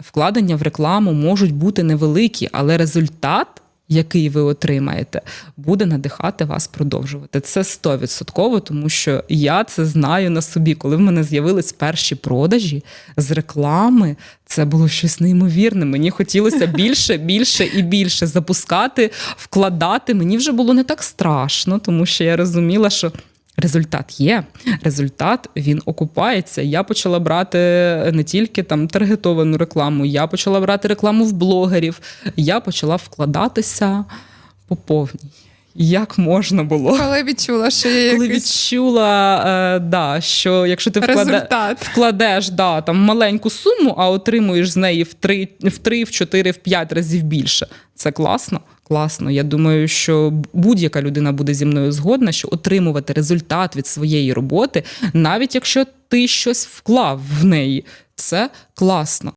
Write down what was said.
вкладення в рекламу можуть бути невеликі, але результат. Який ви отримаєте, буде надихати вас продовжувати. Це 100%, тому що я це знаю на собі. Коли в мене з'явились перші продажі з реклами, це було щось неймовірне. Мені хотілося більше, більше і більше запускати, вкладати. Мені вже було не так страшно, тому що я розуміла, що Результат є. Результат він окупається. Я почала брати не тільки там таргетовану рекламу, я почала брати рекламу в блогерів, я почала вкладатися по повній. Як можна було? Коли відчула, що є Коли якийсь відчула, е, да, що якщо ти вкладе, вкладеш да, там, маленьку суму, а отримуєш з неї в 3, в 3, в 4, в 5 разів більше, це класно. Класно. Я думаю, що будь-яка людина буде зі мною згодна, що отримувати результат від своєї роботи, навіть якщо ти щось вклав в неї, це класно.